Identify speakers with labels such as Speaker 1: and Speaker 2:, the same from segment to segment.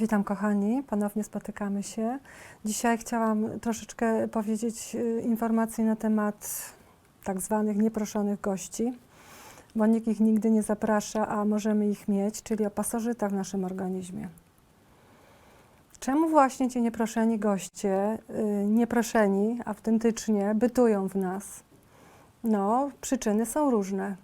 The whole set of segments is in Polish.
Speaker 1: Witam kochani, ponownie spotykamy się. Dzisiaj chciałam troszeczkę powiedzieć y, informacji na temat tak zwanych nieproszonych gości, bo nikt ich nigdy nie zaprasza, a możemy ich mieć, czyli o pasożytach w naszym organizmie. Czemu właśnie ci nieproszeni goście, y, nieproszeni autentycznie bytują w nas? No, przyczyny są różne.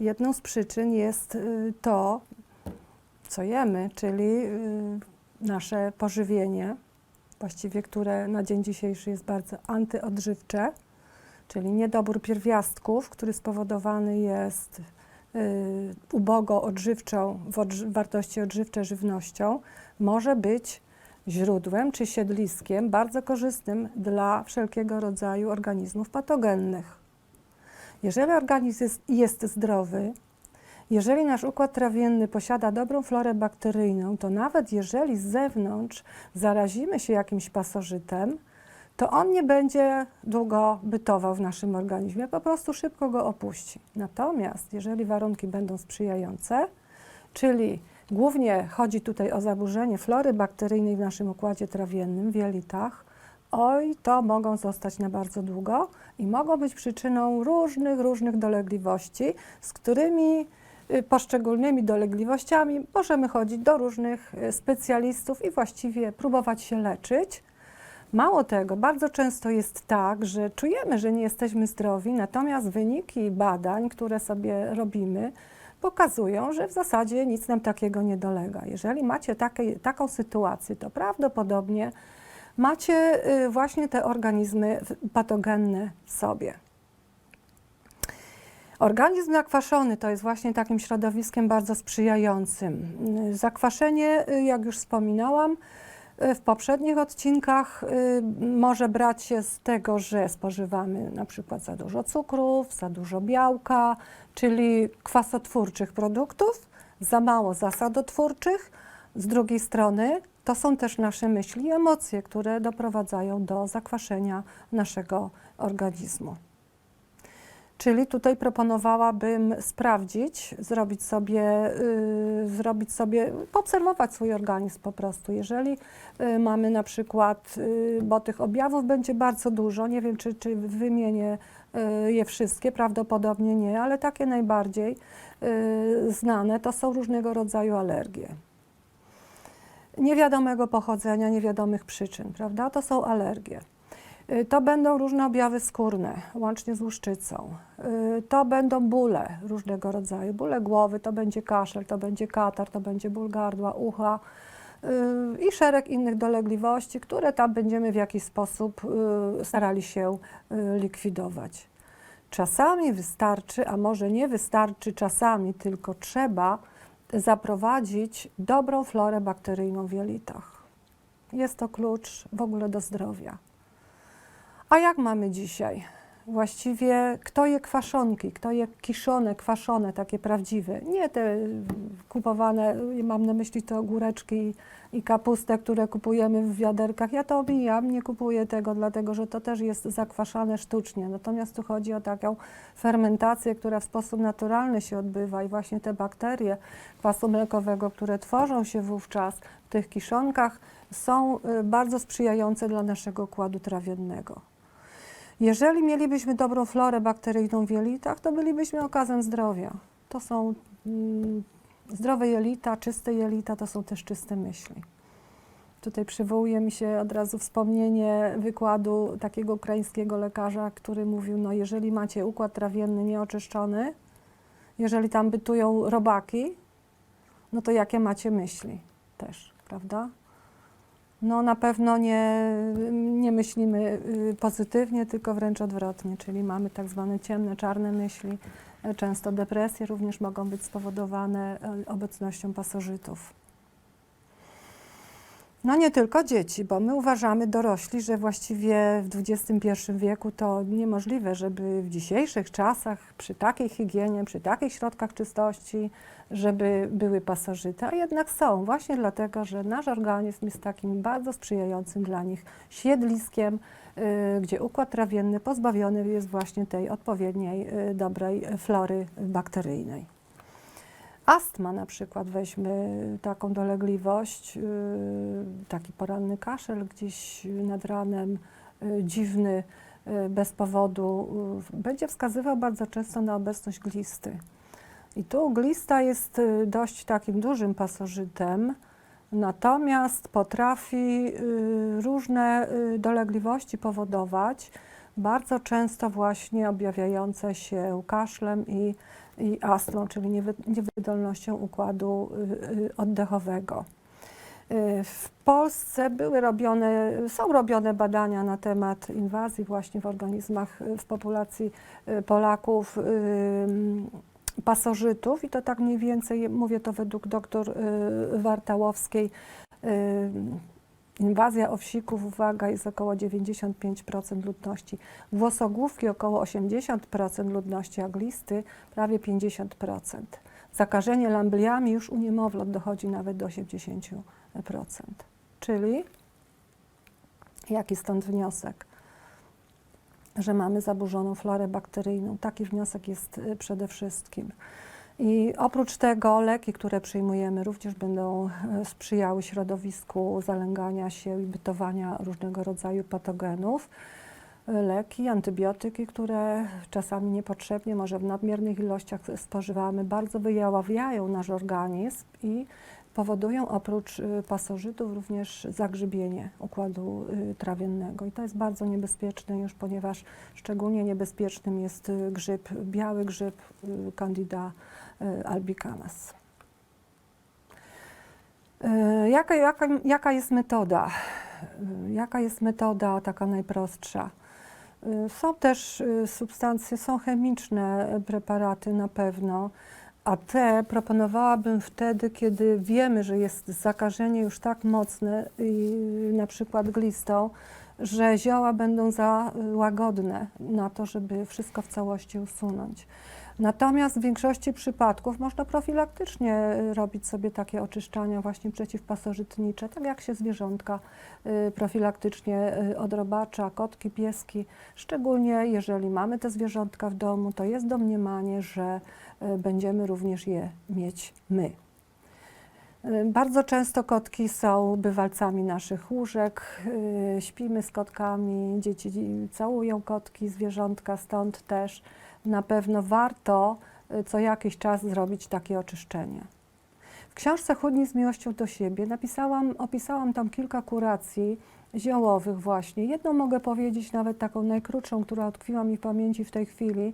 Speaker 1: Jedną z przyczyn jest y, to, co jemy, czyli y, nasze pożywienie, właściwie które na dzień dzisiejszy jest bardzo antyodżywcze, czyli niedobór pierwiastków, który spowodowany jest y, ubogo odżywczą, w wartości odżywcze żywnością, może być źródłem czy siedliskiem bardzo korzystnym dla wszelkiego rodzaju organizmów patogennych. Jeżeli organizm jest, jest zdrowy, jeżeli nasz układ trawienny posiada dobrą florę bakteryjną, to nawet jeżeli z zewnątrz zarazimy się jakimś pasożytem, to on nie będzie długo bytował w naszym organizmie, po prostu szybko go opuści. Natomiast jeżeli warunki będą sprzyjające, czyli głównie chodzi tutaj o zaburzenie flory bakteryjnej w naszym układzie trawiennym, w jelitach, oj, to mogą zostać na bardzo długo i mogą być przyczyną różnych, różnych dolegliwości, z którymi poszczególnymi dolegliwościami możemy chodzić do różnych y, specjalistów i właściwie próbować się leczyć. Mało tego, bardzo często jest tak, że czujemy, że nie jesteśmy zdrowi, natomiast wyniki badań, które sobie robimy, pokazują, że w zasadzie nic nam takiego nie dolega. Jeżeli macie takie, taką sytuację, to prawdopodobnie macie y, właśnie te organizmy patogenne w sobie. Organizm zakwaszony to jest właśnie takim środowiskiem bardzo sprzyjającym. Zakwaszenie, y, jak już wspominałam, y, w poprzednich odcinkach y, może brać się z tego, że spożywamy na przykład za dużo cukrów, za dużo białka, czyli kwasotwórczych produktów, za mało zasadotwórczych. Z drugiej strony to są też nasze myśli i emocje, które doprowadzają do zakwaszenia naszego organizmu. Czyli tutaj proponowałabym sprawdzić, zrobić sobie, y, zrobić sobie, poobserwować swój organizm po prostu. Jeżeli y, mamy na przykład, y, bo tych objawów będzie bardzo dużo, nie wiem czy, czy wymienię y, je wszystkie, prawdopodobnie nie, ale takie najbardziej y, znane to są różnego rodzaju alergie. Niewiadomego pochodzenia, niewiadomych przyczyn, prawda? To są alergie. Y, To będą różne objawy skórne, łącznie z łuszczycą. Y, To będą bóle różnego rodzaju. Bóle głowy, to będzie kaszel, to będzie katar, to będzie ból gardła, ucha y, i szereg innych dolegliwości, które tam będziemy w jakiś sposób starali się likwidować. Czasami wystarczy, a może nie wystarczy czasami, tylko trzeba zaprowadzić dobrą florę bakteryjną w jelitach. Jest to klucz w ogóle do zdrowia. A jak mamy dzisiaj? Właściwie kto je kwaszonki, kto je kiszone, kwaszone, takie prawdziwe, nie te kupowane, mam na myśli te ogóreczki i kapustę, które kupujemy w wiaderkach. Ja to omijam, nie kupuję tego, dlatego że to też jest zakwaszane sztucznie. Natomiast tu chodzi o taką fermentację, która w sposób naturalny się odbywa i właśnie te bakterie kwasu mlekowego, które tworzą się wówczas w tych kiszonkach, są y, bardzo sprzyjające dla naszego układu trawiennego. Jeżeli mielibyśmy dobrą florę bakteryjną w jelitach, to bylibyśmy okazem zdrowia. To są mm, zdrowe jelita, czyste jelita, to są też czyste myśli. Tutaj przywołuje mi się od razu wspomnienie wykładu takiego ukraińskiego lekarza, który mówił, no jeżeli macie układ trawienny nieoczyszczony, jeżeli tam bytują robaki, no to jakie macie myśli też, prawda? No na pewno nie, nie myślimy y, pozytywnie, tylko wręcz odwrotnie, czyli mamy tak zwane ciemne, czarne myśli. Często depresje również mogą być spowodowane e, obecnością pasożytów. No nie tylko dzieci, bo my uważamy dorośli, że właściwie w XXI wieku to niemożliwe, żeby w dzisiejszych czasach przy takiej higienie, przy takich środkach czystości, żeby były pasożyty, a jednak są, właśnie dlatego, że nasz organizm jest takim bardzo sprzyjającym dla nich siedliskiem, y, gdzie układ trawienny pozbawiony jest właśnie tej odpowiedniej, y, dobrej flory bakteryjnej. Astma na przykład, weźmy taką dolegliwość, yy, taki poranny kaszel gdzieś nad ranem, yy, dziwny, yy, bez powodu, będzie wskazywał bardzo często na obecność glisty. I tu glista jest dość takim dużym pasożytem, natomiast potrafi różne dolegliwości powodować, bardzo często właśnie objawiające się kaszlem i, i astmą, czyli niewy, niewydolnością układu y, y, oddechowego. Y, W Polsce były robione, są robione badania na temat inwazji właśnie w organizmach, w populacji Polaków ym, pasożytów i to tak mniej więcej, mówię to według doktor Wartałowskiej, Inwazja owsików, uwaga, jest około 95% ludności. Włosogłówki około 80% ludności, a glisty prawie 50%. Zakażenie lambliami już u niemowląt dochodzi nawet do 80%. Czyli jaki stąd wniosek? Że mamy zaburzoną florę bakteryjną. Taki wniosek jest y, przede wszystkim. I oprócz tego leki, które przyjmujemy, również będą e, sprzyjały środowisku zalęgania się i bytowania różnego rodzaju patogenów. E, Leki, antybiotyki, które czasami niepotrzebnie, może w nadmiernych ilościach spożywamy, bardzo wyjaławiają nasz organizm i powodują oprócz y, pasożytów również zagrzybienie układu y, trawiennego. I to jest bardzo niebezpieczne już, ponieważ szczególnie niebezpiecznym jest y, grzyb, biały grzyb Candida albicans. Y, Jaka, jaka, jaka jest metoda? Jaka jest metoda taka najprostsza? Są też substancje, są chemiczne preparaty na pewno, a te proponowałabym wtedy, kiedy wiemy, że jest zakażenie już tak mocne, i na przykład glistą, że zioła będą za łagodne na to, żeby wszystko w całości usunąć. Natomiast w większości przypadków można profilaktycznie y, robić sobie takie oczyszczania właśnie przeciwpasożytnicze, tak jak się zwierzątka y, profilaktycznie y, odrobacza, kotki, pieski. Szczególnie jeżeli mamy te zwierzątka w domu, to jest domniemanie, że będziemy również je mieć my. Bardzo często kotki są bywalcami naszych łóżek, śpimy z kotkami, dzieci całują kotki, zwierzątka, stąd też na pewno warto y, co jakiś czas zrobić takie oczyszczenie. W książce Chudnij z miłością do siebie napisałam, opisałam tam kilka kuracji ziołowych właśnie. Jedną mogę powiedzieć, nawet taką najkrótszą, która utkwiła mi w pamięci w tej chwili,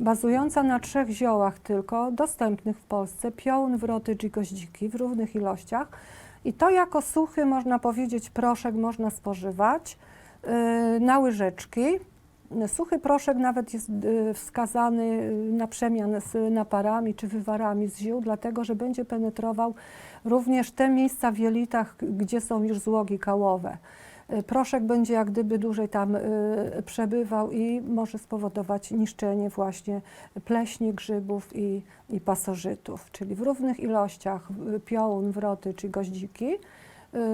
Speaker 1: bazująca na trzech ziołach tylko, dostępnych w Polsce, piołun, wrotycz i goździki w równych ilościach. I to jako suchy, można powiedzieć, proszek można spożywać yy, na łyżeczki. Suchy proszek nawet jest y, wskazany y, na przemian z naparami czy wywarami z ziół, dlatego że będzie penetrował również te miejsca w jelitach, gdzie są już złogi kałowe. Y, Proszek będzie jak gdyby dłużej tam przebywał i może spowodować niszczenie właśnie pleśni, grzybów i, i pasożytów. Czyli w równych ilościach piołun, wroty czy goździki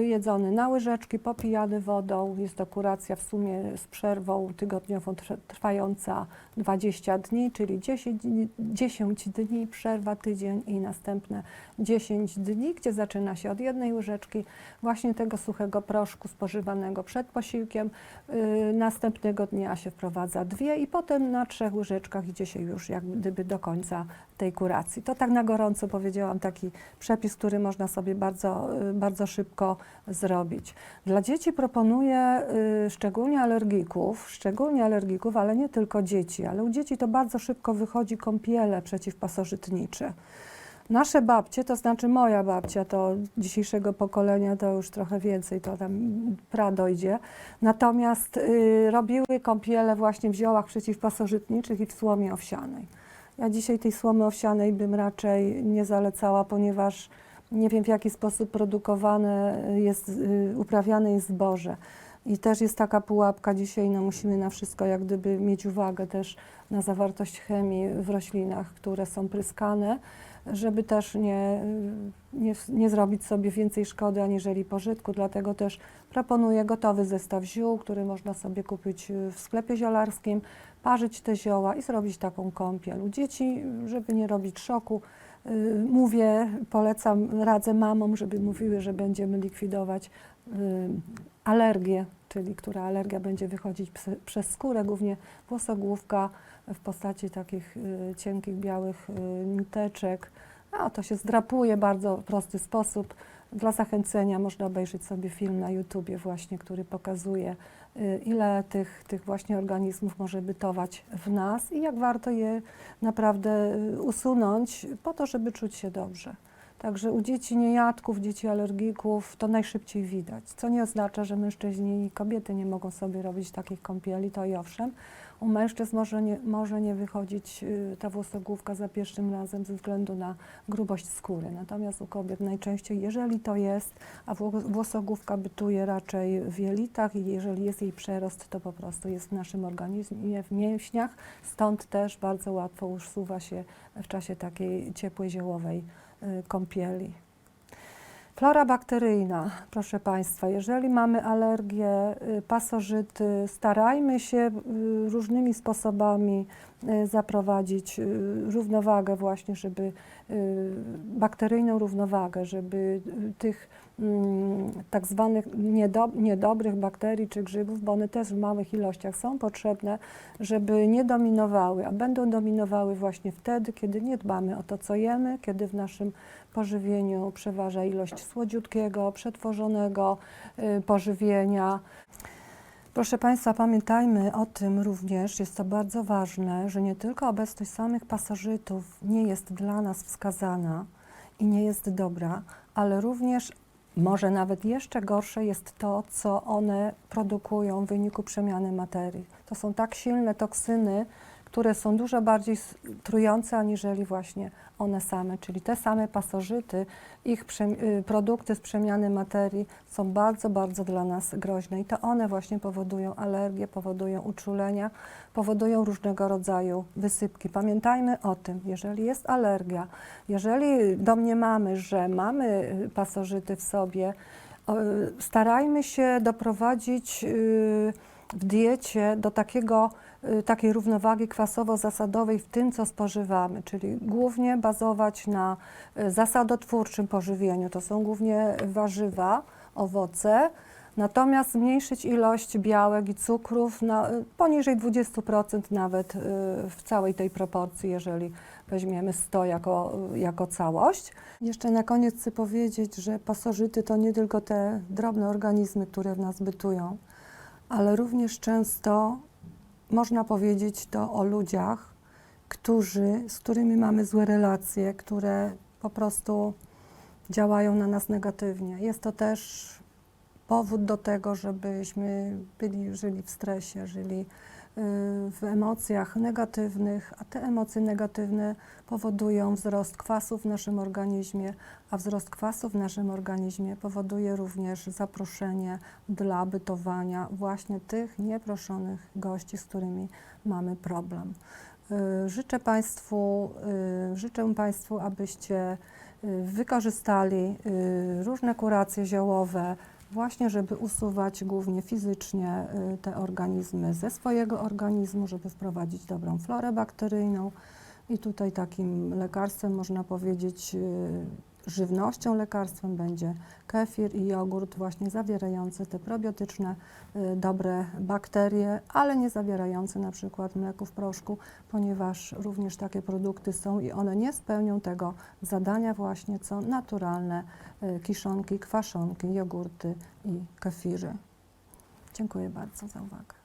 Speaker 1: jedzony na łyżeczki, popijany wodą. Jest to kuracja w sumie z przerwą tygodniową trwa- trwająca 20 dni, czyli 10, dni- 10 dni, przerwa tydzień i następne 10 dni, gdzie zaczyna się od jednej łyżeczki właśnie tego suchego proszku spożywanego przed posiłkiem. Y, Następnego dnia się wprowadza dwie i potem na trzech łyżeczkach idzie się już jak gdyby do końca tej kuracji. To tak na gorąco powiedziałam, taki przepis, który można sobie bardzo, y, bardzo szybko zrobić. Dla dzieci proponuję y, szczególnie alergików, szczególnie alergików, ale nie tylko dzieci, ale u dzieci to bardzo szybko wychodzi kąpiele przeciwpasożytnicze. Nasze babcie, to znaczy moja babcia, to dzisiejszego pokolenia to już trochę więcej, to tam pra dojdzie. Natomiast y, robiły kąpiele właśnie w ziołach przeciwpasożytniczych i w słomie owsianej. Ja dzisiaj tej słomy owsianej bym raczej nie zalecała, ponieważ nie wiem w jaki sposób produkowane jest, y, uprawiane jest zboże. I też jest taka pułapka dzisiaj, no musimy na wszystko jak gdyby mieć uwagę też na zawartość chemii w roślinach, które są pryskane, żeby też nie, nie, nie zrobić sobie więcej szkody aniżeli pożytku. Dlatego też proponuję gotowy zestaw ziół, który można sobie kupić y, w sklepie ziolarskim, parzyć te zioła i zrobić taką kąpiel. U dzieci, żeby nie robić szoku, y, mówię, polecam, radzę mamom, żeby mówiły, że będziemy likwidować y, alergię, czyli która alergia będzie wychodzić przez skórę, głównie włosogłówka w postaci takich y, cienkich, białych y, niteczek. A to się zdrapuje w bardzo prosty sposób. Dla zachęcenia można obejrzeć sobie film na YouTubie właśnie, który pokazuje, y, ile tych, tych właśnie organizmów może bytować w nas i jak warto je naprawdę y, usunąć po to, żeby czuć się dobrze. Także u dzieci niejadków, dzieci alergików to najszybciej widać, co nie oznacza, że mężczyźni i kobiety nie mogą sobie robić takich kąpieli, to i owszem. U mężczyzn może nie, może nie wychodzić y, ta włosogłówka za pierwszym razem ze względu na grubość skóry. Natomiast u kobiet najczęściej, jeżeli to jest, a wło- włosogłówka bytuje raczej w jelitach i jeżeli jest jej przerost, to po prostu jest w naszym organizmie, w mięśniach, stąd też bardzo łatwo usuwa się w czasie takiej ciepłej, ziołowej kąpieli. Flora bakteryjna, proszę Państwa, jeżeli mamy alergię, y, pasożyty, starajmy się y, różnymi sposobami y, zaprowadzić y, równowagę właśnie, żeby y, bakteryjną równowagę, żeby y, tych tak zwanych niedob- niedobrych bakterii czy grzybów, bo one też w małych ilościach są potrzebne, żeby nie dominowały, a będą dominowały właśnie wtedy, kiedy nie dbamy o to, co jemy, kiedy w naszym pożywieniu przeważa ilość słodziutkiego, przetworzonego y, pożywienia. Proszę Państwa, pamiętajmy o tym również, jest to bardzo ważne, że nie tylko obecność samych pasożytów nie jest dla nas wskazana i nie jest dobra, ale również może nawet jeszcze gorsze jest to, co one produkują w wyniku przemiany materii. To są tak silne toksyny, które są dużo bardziej trujące aniżeli właśnie one same, czyli te same pasożyty, ich y, produkty z przemiany materii są bardzo, bardzo dla nas groźne i to one właśnie powodują alergie, powodują uczulenia, powodują różnego rodzaju wysypki. Pamiętajmy o tym, jeżeli jest alergia, jeżeli domniemamy, że mamy y, pasożyty w sobie, starajmy się doprowadzić y, w diecie do takiego, takiej równowagi kwasowo-zasadowej w tym, co spożywamy, czyli głównie bazować na y, zasadotwórczym pożywieniu. To są głównie warzywa, owoce, natomiast zmniejszyć ilość białek i cukrów na, y, poniżej 20% nawet y, w całej tej proporcji, jeżeli weźmiemy 100 jako, jako całość. Jeszcze na koniec chcę powiedzieć, że pasożyty to nie tylko te drobne organizmy, które w nas bytują, ale również często można powiedzieć to o ludziach, którzy, z którymi mamy złe relacje, które po prostu działają na nas negatywnie. Jest to też powód do tego, żebyśmy byli, żyli w stresie, żyli w emocjach negatywnych, a te emocje negatywne powodują wzrost kwasów w naszym organizmie, a wzrost kwasów w naszym organizmie powoduje również zaproszenie dla bytowania właśnie tych nieproszonych gości, z którymi mamy problem. Y, Życzę Państwu, y, życzę Państwu, abyście y, wykorzystali różne kuracje ziołowe, właśnie żeby usuwać głównie fizycznie y, te organizmy ze swojego organizmu, żeby wprowadzić dobrą florę bakteryjną. I tutaj takim lekarstwem, można powiedzieć, y, żywnością lekarstwem będzie kefir i jogurt właśnie zawierający te probiotyczne, y, dobre bakterie, ale nie zawierające na przykład mleku w proszku, ponieważ również takie produkty są i one nie spełnią tego zadania właśnie, co naturalne y, kiszonki, kwaszonki, jogurty i kefiry. Dziękuję bardzo za uwagę.